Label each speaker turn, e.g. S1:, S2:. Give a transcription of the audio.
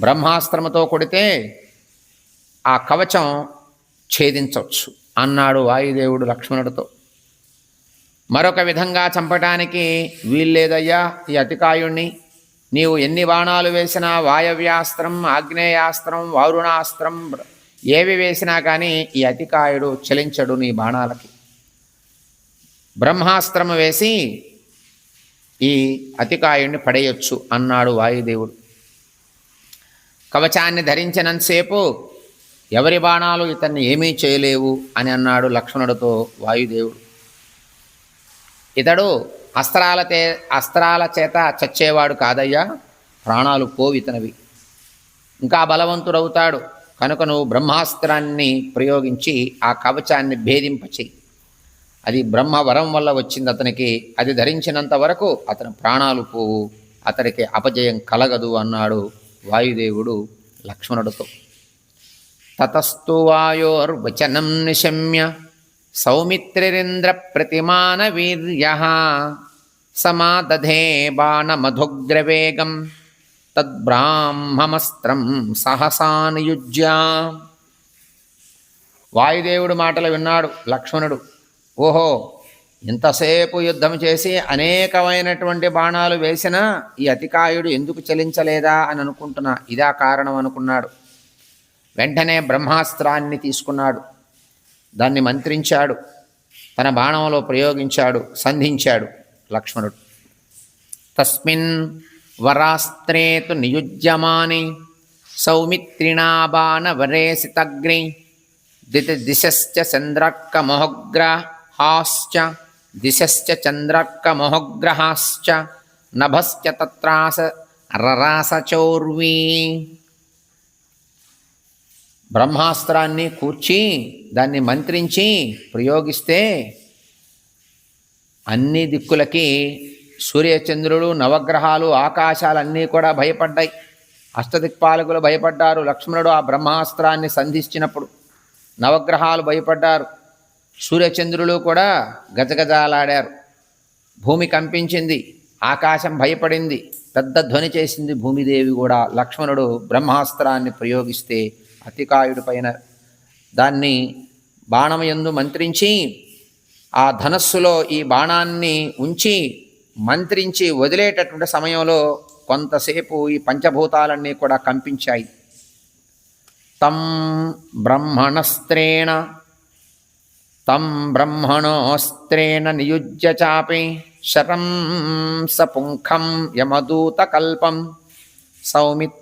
S1: బ్రహ్మాస్త్రముతో కొడితే ఆ కవచం ఛేదించవచ్చు అన్నాడు వాయుదేవుడు లక్ష్మణుడితో. మరొక విధంగా చంపటానికి వీల్లేదయ్యా ఈ అతికాయుణ్ణి. నీవు ఎన్ని బాణాలు వేసినా వాయవ్యాస్త్రం ఆగ్నేయాస్త్రం వారుణాస్త్రం ఏవి వేసినా కానీ ఈ అతికాయుడు చలించడు నీ బాణాలకి. బ్రహ్మాస్త్రము వేసి ఈ అతికాయుణ్ణి పడేయొచ్చు అన్నాడు వాయుదేవుడు. కవచాన్ని ధరించినంతసేపు ఎవరి బాణాలు ఇతన్ని ఏమీ చేయలేవు అని అన్నాడు లక్ష్మణుడితో వాయుదేవుడు. ఇతడు అస్త్రాల తే అస్త్రాల చేత చచ్చేవాడు కాదయ్యా ప్రాణాలు పోవు ఇతనివి ఇంకా బలవంతుడవుతాడు. కనుక నువ్వు బ్రహ్మాస్త్రాన్ని ప్రయోగించి ఆ కవచాన్ని భేదింపచేయి. అది బ్రహ్మ వరం వల్ల వచ్చింది అతనికి. అది ధరించినంత వరకు అతని ప్రాణాలు పోవు. అతడికి అపజయం కలగదు అన్నాడు వాయుదేవుడు లక్ష్మణుడితో. తతస్తు వాయోర్వచనం నిశమ్య సౌమిత్రిరింద్ర ప్రతిమాన వీర్య సమాదధే బాణమధుగ్రవేగం తద్బ్రాహ్మమస్త్రం సహసానుయుజ్య వాయుదేవుడు మాటలు విన్నాడు లక్ష్మణుడు. ఓహో ఇంతసేపు యుద్ధం చేసి అనేకమైనటువంటి బాణాలు వేసినా ఈ అతికాయుడు ఎందుకు చలించలేదా అని అనుకుంటున్నా. ఇదా కారణం అనుకున్నాడు. వెంటనే బ్రహ్మాస్త్రాన్ని తీసుకున్నాడు. దాన్ని మంత్రించాడు. తన బాణంలో ప్రయోగించాడు. సంధించాడు లక్ష్మణుడు. తస్మిన్ వరాస్త్రేతు నియుజ్యమాని సౌమిత్రిణాబాణ వరేసితగ్ని దితి దిశశ్చ చంద్రక్క మొహగ్రహాశ్చ దిశశ్చ చంద్రక్క మొహగ్రహాశ్చ నభశ్చ తత్రాస రరాసచౌర్వీ బ్రహ్మాస్త్రాన్ని కూర్చి దాన్ని మంత్రించి ప్రయోగిస్తే అన్ని దిక్కులకి సూర్యచంద్రుడు నవగ్రహాలు ఆకాశాలన్నీ కూడా భయపడ్డాయి. అష్టదిక్పాలకులు భయపడ్డారు. లక్ష్మణుడు ఆ బ్రహ్మాస్త్రాన్ని సంధించినప్పుడు నవగ్రహాలు భయపడ్డారు. సూర్యచంద్రులు కూడా గజగజాలాడారు. భూమి కంపించింది ఆకాశం భయపడింది పెద్ద ధ్వని చేసింది భూమిదేవి కూడా. లక్ష్మణుడు బ్రహ్మాస్త్రాన్ని ప్రయోగిస్తే అతికాయుడి పైన దాన్ని బాణం యందు మంత్రించి ఆ ధనస్సులో ఈ బాణాన్ని ఉంచి మంత్రించి వదిలేటటువంటి సమయంలో కొంతసేపు ఈ పంచభూతాలన్నీ కూడా కంపించాయి. తం బ్రహ్మణస్త్రేణ తం బ్రహ్మణోస్త్రేణ నియుజ్య చాపి శరం సపుంఖం యమదూతకల్పం సౌమిత్